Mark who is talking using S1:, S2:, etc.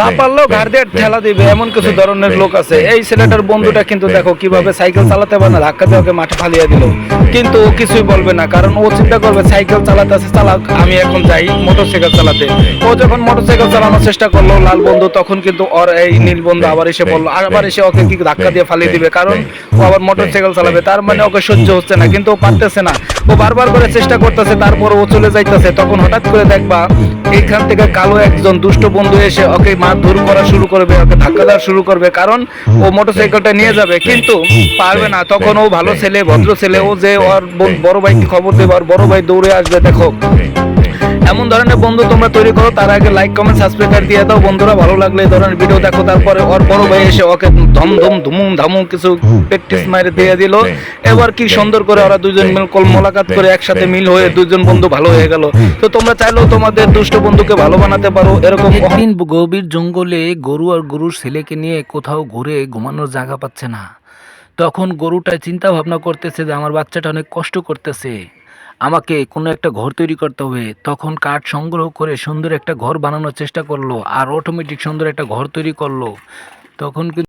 S1: না পারলেও দিয়ে ঠেলা দিবে এমন কিছু ধরনের লোক আছে। এই ছেলেটার বন্ধুটা কিন্তু দেখো কীভাবে সাইকেল চালাতে পারে না ধাক্কা দিয়ে ওকে মাঠে ফালিয়ে দিল। কিন্তু ও কিছুই বলবে না কারণ ও চিন্তা করবে সাইকেল চালাতে আছে চালাক আমি এখন যাই মোটরসাইকেল চালাতে। ও যখন মোটরসাইকেল চালানোর চেষ্টা করল লাল বন্ধু তখন কিন্তু ওর এই নীল বন্ধু আবার এসে বলল আবার এসে ওকে কি ধাক্কা দিয়ে ফালিয়ে দিবে কারণ ও আবার মোটরসাইকেল চালাবে তার মানে ওকে সহ্য হচ্ছে না কিন্তু ও পারতেছে না। ও বারবার করে চেষ্টা করতেছে তারপর ও চলে যাইতেছে তখন হঠাৎ করে দেখবা এইখান থেকে কালো একজন দুষ্ট বন্ধু এসে ওকে মারধর করা শুরু করবে ওকে ধাক্কা দেওয়া শুরু করবে কারণ ও মোটরসাইকেলটা নিয়ে যাবে কিন্তু পারবে না। তখন ও ভালো ছেলে ভদ্র ছেলে ও যে ওর বড় ভাইকে খবর দেবে আর বড় ভাই দৌড়ে আসবে দেখো। ধরনের বন্ধু তোমরা তৈরি করো তার আগে লাইক কমেন্ট সাবস্ক্রাইব দিয়ে দাও। বন্ধুরা ভালো লাগলে এই ধরনের ভিডিও দেখো। তারপরে ওর বড় ভাই এসে ওকে ধম ধম ধুমুম ধামু কিছু প্র্যাকটিস মারে দিয়ে দিল। এবার কি সুন্দর করে ওরা দুজন মিল কল মোলাকাত করে একসাথে মিল হয়ে দুজন বন্ধু ভালো হয়ে গেল। তো তোমরা চাইলেও তোমাদের দুষ্ট বন্ধুকে ভালো বানাতে পারো। এরকম
S2: একদিন গভীর জঙ্গলে গরু আর গরুর ছেলেকে নিয়ে কোথাও ঘুরে ঘুমানোর জায়গা পাচ্ছে না। তখন গরুটা চিন্তা ভাবনা করতেছে যে আমার বাচ্চাটা অনেক কষ্ট করতেছে। আমাকে কোনো একটা ঘর তৈরি করতে হবে। তখন কাঠ সংগ্রহ করে সুন্দর একটা ঘর বানানোর চেষ্টা করল আর অটোমেটিক সুন্দর একটা ঘর তৈরি করল। তখন কিন্তু